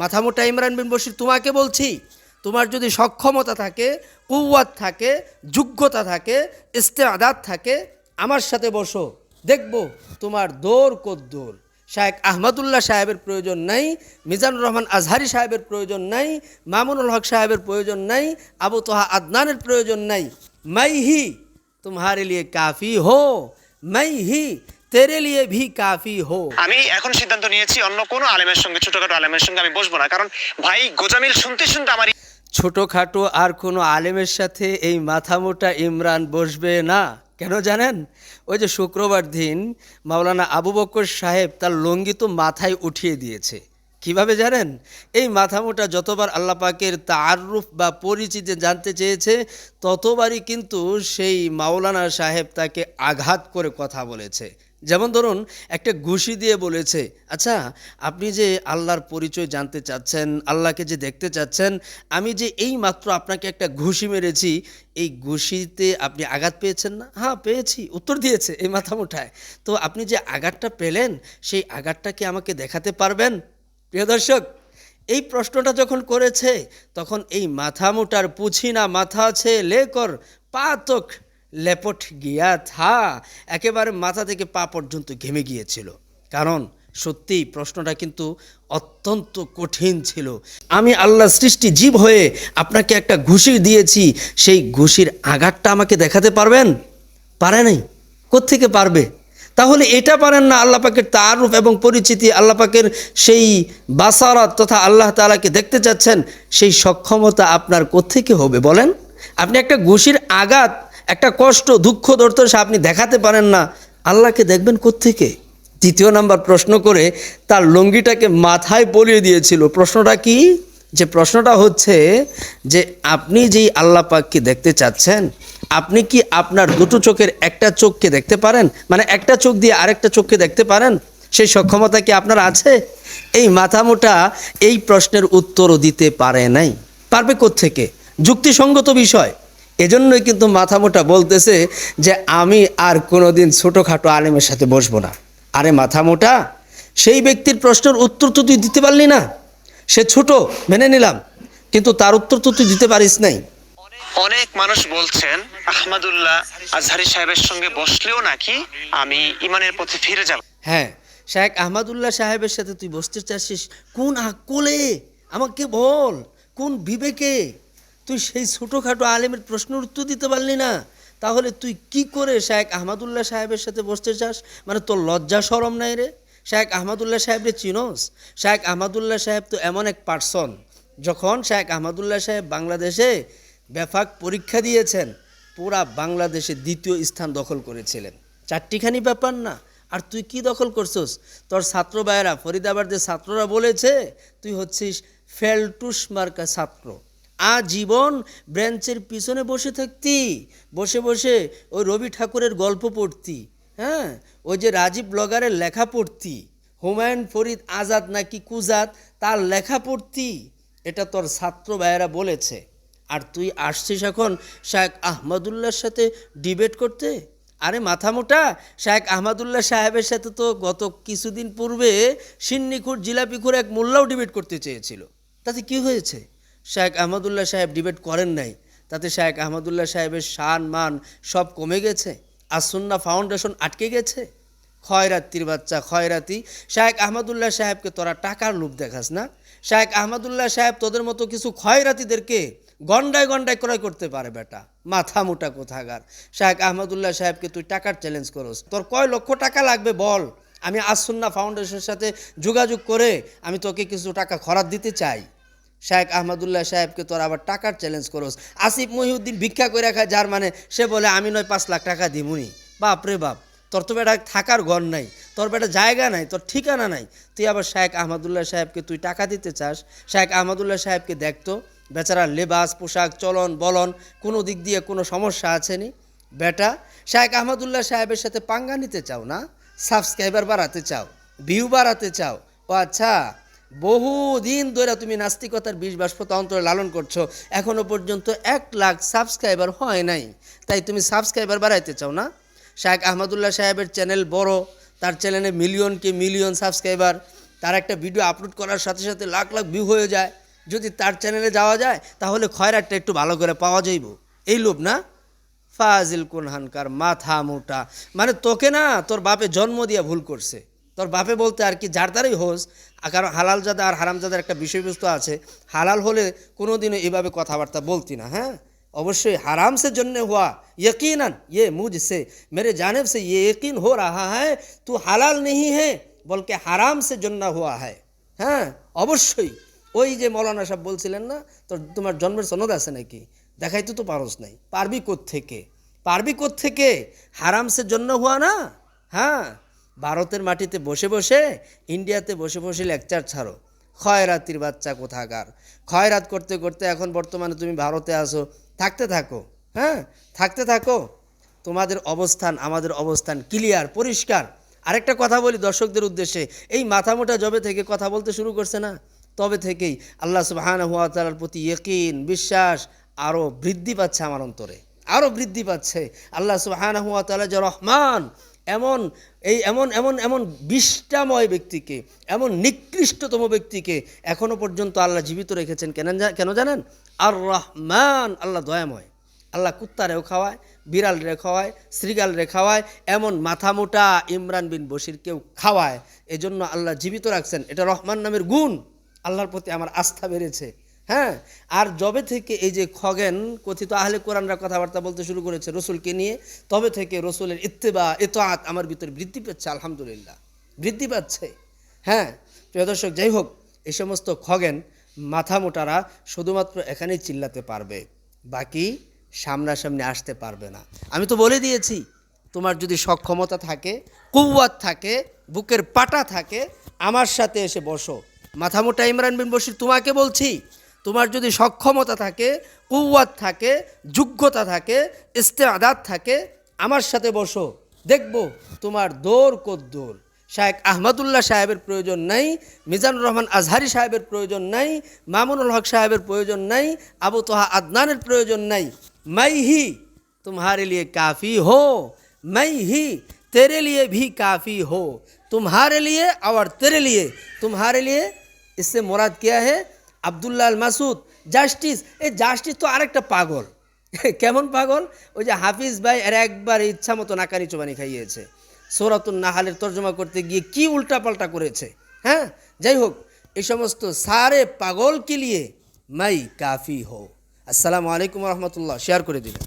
মাথামোটা ইমরান বিন বসির তোমাকে বলছি, তোমার যদি সক্ষমতা থাকে কুয়াত থাকে, যোগ্যতা থাকে ইস্তেদাত থাকে, আমার সাথে বসো। দেখব তোমার দৌড় কদ্দৌড় শায়েক আহমদুল্লাহ সাহেবের প্রয়োজন নাই, মিজানুর রহমান আজহারি সাহেবের প্রয়োজন নাই, মামুনুল হক সাহেবের প্রয়োজন নাই, আবু তোহা আদনানের প্রয়োজন নাই। মাই হি তোমার লিয়ে কাফি হো। মাই হি তেরে লিয়ে ভি কাফি হো আমি এখন সিদ্ধান্ত নিয়েছি অন্য কোনো আলেমের সঙ্গে ছোটখাটো আলেমের সঙ্গে আমি বসবো না কারণ ভাই গোজামিল শুনতে শুনতে আমার ছোটখাটো আর কোনো আলেমের সাথে এই মাথামোটা ইমরান বসবে না। কেন জানেন? ওই যে শুক্রবার দিন মাওলানা আবু বক্কর সাহেব তার লঙ্গি তো মাথায় উঠিয়ে দিয়েছে। কীভাবে জানেন? এই মাথামোটা যতবার আল্লাহ পাকের তারুফ বা পরিচিতি জানতে চেয়েছে ততবারই কিন্তু সেই মাওলানা সাহেব তাকে আঘাত করে কথা বলেছে। যেমন ধরুন, একটা ঘুষি দিয়ে বলেছে আচ্ছা আপনি যে আল্লাহর পরিচয় জানতে চাচ্ছেন, আল্লাহকে যে দেখতে চাচ্ছেন, আমি যে এই মাত্র আপনাকে একটা ঘুষি মেরেছি, এই ঘুষিতে আপনি আঘাত পেয়েছেন না? হ্যাঁ পেয়েছি, উত্তর দিয়েছে, এই মাথা মুঠায় তো আপনি যে আঘাতটা পেলেন, সেই আঘাতটা কি আমাকে দেখাতে পারবেন? প্রিয় দর্শক, এই প্রশ্নটা যখন করেছে, তখন এই মাথা মোটার পুছি না মাথা আছে লেকর পাতক লেপট গিয়া থা, একেবারে মাথা থেকে পা পর্যন্ত ঘেমে গিয়েছিল। কারণ সত্যি প্রশ্নটা কিন্তু অত্যন্ত কঠিন ছিল। আমি আল্লাহর সৃষ্টি জীব হয়ে আপনাকে একটা ঘুষি দিয়েছি, সেই ঘুষির আঘাতটা আমাকে দেখাতে পারবেন? পারে নাই। কোত্থেকে পারবে? তাহলে এটা পারেন না আল্লাহ পাকের তারুফ এবং পরিচিতি, আল্লাহ পাকের সেই বাসারাত তথা আল্লাহ তাআলাকে দেখতে চাচ্ছেন, সেই সক্ষমতা আপনার কোত্থেকে হবে বলেন? আপনি একটা ঘুষির আঘাত একটা কষ্ট, দুঃখ, দর্দশা আপনি দেখাতে পারেন না। আল্লাহকে দেখবেন কোত্থেকে? তৃতীয় নাম্বার প্রশ্ন করে তার লঙ্গিটাকে মাথায় পলিয়ে দিয়েছিল। প্রশ্নটা কি? যে প্রশ্নটা হচ্ছে যে আপনি যেই আল্লাহ পাককে দেখতে চাচ্ছেন, আপনি কি আপনার দুটো চোখের একটা চোখকে দেখতে পারেন? মানে একটা চোখ দিয়ে আরেকটা চোখকে দেখতে পারেন? সেই সক্ষমতা কি আপনার আছে? এই মাথামোটা এই প্রশ্নের উত্তরও দিতে পারে নাই। পারবে থেকে যুক্তিসঙ্গত বিষয়। এজন্যই কিন্তু মাথামোটা বলতেছে যে আমি আর কোনোদিন ছোটোখাটো আলেমের সাথে বসবো না। আরে মাথামোটা সেই ব্যক্তির প্রশ্নের উত্তর তো তুই দিতে পারলি না। সে ছোট মেনে নিলাম কিন্তু তার উত্তর তো তুই দিতে পারিস নাই। অনেক মানুষ বলছেন আহমদুল্লাহ আজহারি সাহেবের সঙ্গে বসলেও নাকি আমি ইমানের পথে ফিরে যাব। হ্যাঁ শেখ আহমদুল্লাহ সাহেবের সাথে তুই বসতে চাচ্ছিস কোন আকলে? আমাকে বল কোন বিবেকে? তুই সেই ছোটোখাটো আলেমের প্রশ্নের উত্তর দিতে পারলি না। তাহলে তুই কি করে শেখ আহমদুল্লাহ সাহেবের সাথে বসতে চাস? মানে তোর লজ্জা সরম নাই রে। শেখ আহমদুল্লাহ সাহেব রে চিনোস? শেখ আহমদুল্লাহ সাহেব তো এমন এক পার্সন যখন শেখ আহমদুল্লাহ সাহেব বাংলাদেশে ব্যাপক পরীক্ষা দিয়েছেন, পুরা বাংলাদেশে দ্বিতীয় স্থান দখল করেছিলেন। চারটিখানি ব্যাপার না। আর তুই কি দখল করছস? তোর ছাত্র ভাইয়েরা, ফরিদাবাদের ছাত্ররা বলেছে, তুই হচ্ছিস ফেলটুস মার্কা ছাত্র। আজীবন ব্রেঞ্চের পিছনে বসে থাকতি। বসে বসে ওই রবি ঠাকুরের গল্প পড়তি। হ্যাঁ? ওই যে রাজীব ব্লগারের লেখা পড়তি। হুমায়ুন ফরিদ আজাদ নাকি কুজাত, তার লেখা পড়তি। এটা তোর ছাত্র ভাইয়েরা বলেছে। আর তুই আসছিস এখন শায়েক আহমদুল্লাহর সাথে ডিবেট করতে? আরে মাথা মোটা শায়েক আহমদুল্লাহ সাহেবের সাথে তো গত কিছুদিন পূর্বে সিন্নিখুর জিলাপিখুর এক মোল্লাও ডিবেট করতে চেয়েছিল। তাতে কি হয়েছে? শায়েক আহমদুল্লাহ সাহেব ডিবেট করেন নাই। তাতে শায়েক আহমদুল্লাহ সাহেবের শান, মান সব কমে গেছে? আসুন্না ফাউন্ডেশন আটকে গেছে? খয়রাতির বাচ্চা, খয়রাতি। শায়েক আহমদুল্লাহ সাহেবকে তোরা টাকার লোভ দেখাস না? শায়েক আহমদুল্লাহ সাহেব তোদের মতো কিছু খয়রাতিদেরকে গন্ডায় গন্ডায় ক্রয় করতে পারে বেটা। মাথা মোটা কোথাগার শায়েক আহমদুল্লাহ সাহেবকে তুই টাকার চ্যালেঞ্জ করস। তোর কয় লক্ষ টাকা লাগবে বল? আমি আসুন্না ফাউন্ডেশনের সাথে যোগাযোগ করে আমি তোকে কিছু টাকা খরাত দিতে চাই। শায়েক আহমদুল্লাহ সাহেবকে তোর আবার টাকার চ্যালেঞ্জ করস। আসিফ মহিউদ্দিন ভিক্ষা করে রাখা, যার মানে সে বলে, আমি নয়, পাঁচ লাখ টাকা দিমুনি। বাপ রে বাপ, তোর তো বেটা থাকার ঘর নাই, তোর বেটা জায়গা নাই, তোর ঠিকানা নাই। তুই আবার শায়েক আহমদুল্লাহ সাহেবকে তুই টাকা দিতে চাস? শায়েক আহমদুল্লাহ সাহেবকে দেখতো বেচারা লেবাস, পোশাক, চলন, বলন, কোনো দিক দিয়ে কোনো সমস্যা আছে নি? বেটা শায়েক আহমদুল্লাহ সাহেবের সাথে পাঙ্গা নিতে চাও না? সাবস্ক্রাইবার বাড়াতে চাও? ভিউ বাড়াতে চাও? ও আচ্ছা বহু দিন ধরে তুমি নাস্তিকতার বিষ বাষ্পতা অন্তরে লালন করছ। এখনও পর্যন্ত এক লাখ সাবস্ক্রাইবার হয় নাই। তাই তুমি সাবস্ক্রাইবার বাড়াইতে চাও না? শাহেক আহমদুল্লাহ সাহেবের চ্যানেল বড়, তার চ্যানেলে মিলিয়ন কি মিলিয়ন সাবস্ক্রাইবার তার একটা ভিডিও আপলোড করার সাথে সাথে লাখ লাখ ভিউ হয়ে যায়। যদি তার চ্যানেলে যাওয়া যায়, তাহলে খয়রাটটা একটু ভালো করে পাওয়া যাইব। এই লোভ না? ফাজিল কোনহানকার মাথা মোটা। মানে তোকে না, তোর বাপে জন্ম দিয়ে ভুল করছে। তোর বাপে বলতে আর কি যার দ্বারাই হোস আর কারণ হালাল জাদা আর হারামজাদার একটা বিষয়বস্তু আছে হালাল হলে কোনোদিনও এভাবে কথাবার্তা বলতি না হ্যাঁ অবশ্যই হারাম से জন্য हुआ यकीनन ये मुझसे मेरे जानब से ये यकीन हो रहा है तू হালাল नहीं है বলকে হারাম से জন্য हुआ है হ্যাঁ অবশ্যই ওই যে মৌলানা সাহেব বলছিলেন না তোর তোমার জন্মের সনদ আছে নাকি দেখাইতে তো পারস নাই পারবি থেকে পারবি থেকে হারামসের জন্য হওয়া না হ্যাঁ ভারতের মাটিতে বসে বসে, ইন্ডিয়াতে বসে বসে লেকচার ছাড়ো। খয়রাতির বাচ্চা কোথাকার? খয়রাত করতে করতে এখন বর্তমানে তুমি ভারতে আসো থাকতে থাকো হ্যাঁ? থাকতে থাকো। তোমাদের অবস্থান, আমাদের অবস্থান ক্লিয়ার পরিষ্কার। আরেকটা কথা বলি দর্শকদের উদ্দেশ্যে, এই মাথামোটা জবে থেকে কথা বলতে শুরু করছে না? তবে থেকেই আল্লাহ সুবাহান হুয়া তালার প্রতি ইয়কিন, বিশ্বাস আরও বৃদ্ধি পাচ্ছে আমার অন্তরে। আরও বৃদ্ধি পাচ্ছে। আল্লাহ সুবাহান হুয়া তালা যে রহমান এমন, এই এমন এমন এমন বিষ্টাময় ব্যক্তিকে, এমন নিকৃষ্টতম ব্যক্তিকে এখনও পর্যন্ত আল্লাহ জীবিত রেখেছেন। কেন কেন জানেন? আর রহমান আল্লাহ দয়াময়। আল্লাহ কুত্তারেও খাওয়ায় বিড়াল রে খাওয়ায় শ্রীগাল রে খাওয়ায়, এমন মাথা মোটা ইমরান বিন বশিরকেও খাওয়ায়। এজন্য আল্লাহ জীবিত রাখছেন। এটা রহমান নামের গুণ। আল্লাহর প্রতি আমার আস্থা বেড়েছে। হ্যাঁ? আর যবে থেকে এই যে খগেন কথিত আহলে কোরআনরা কথাবার্তা বলতে শুরু করেছে রসুলকে নিয়ে, তবে থেকে রসুলের ইত্তেবা এতআত আমার ভিতরে বৃদ্ধি পাচ্ছে, আলহামদুলিল্লাহ। বৃদ্ধি পাচ্ছে। হ্যাঁ? প্রিয় দর্শক, যাই হোক এই সমস্ত খগেন মাথা মোটারা শুধুমাত্র এখানেই চিল্লাতে পারবে, বাকি সামনাসামনি আসতে পারবে না। আমি তো বলে দিয়েছি, তোমার যদি সক্ষমতা থাকে কুয়াত থাকে, বুকের পাটা থাকে, আমার সাথে এসে বসো। মাথা মোটা ইমরান বিন বসির তোমাকে বলছি তোমার যদি সক্ষমতা থাকে কুয়াত থাকে যোগ্যতা থাকে ইস্তেআদাত থাকে আমার সাথে বসো দেখব তোমার দৌড় কদ্দুর শায়েক আহমদুল্লাহ সাহেবের প্রয়োজন নাই মিজানুর রহমান আজহারি সাহেবের প্রয়োজন নাই মামুনুল হক সাহেবের প্রয়োজন নাই আবু তোহা আদনানের প্রয়োজন নাই মাই হি तुम्हारे लिए काफ़ी हो मैं ही तेरे लिए भी काफ़ी हो तुम्हारे लिए और तेरे लिए तुम्हारे लिए इससे मुराद क्या है আবদুল্লাহ আল মাসুদ, জাস্টিস, এই জাস্টিস তো আরেকটা পাগল। কেমন পাগল? ওই যে হাফিজ ভাই এর একবার ইচ্ছা মতো নাকানি চোবানি খাইয়েছে। সৌরাতুল নাহালের তর্জমা করতে গিয়ে কি উল্টাপাল্টা করেছে হ্যাঁ? যাই হোক এই সমস্ত সারে পাগল কে লিয়ে মাই কাফি হো আসসালামু আলাইকুম রহমতুল্লাহ। শেয়ার করে দিবেন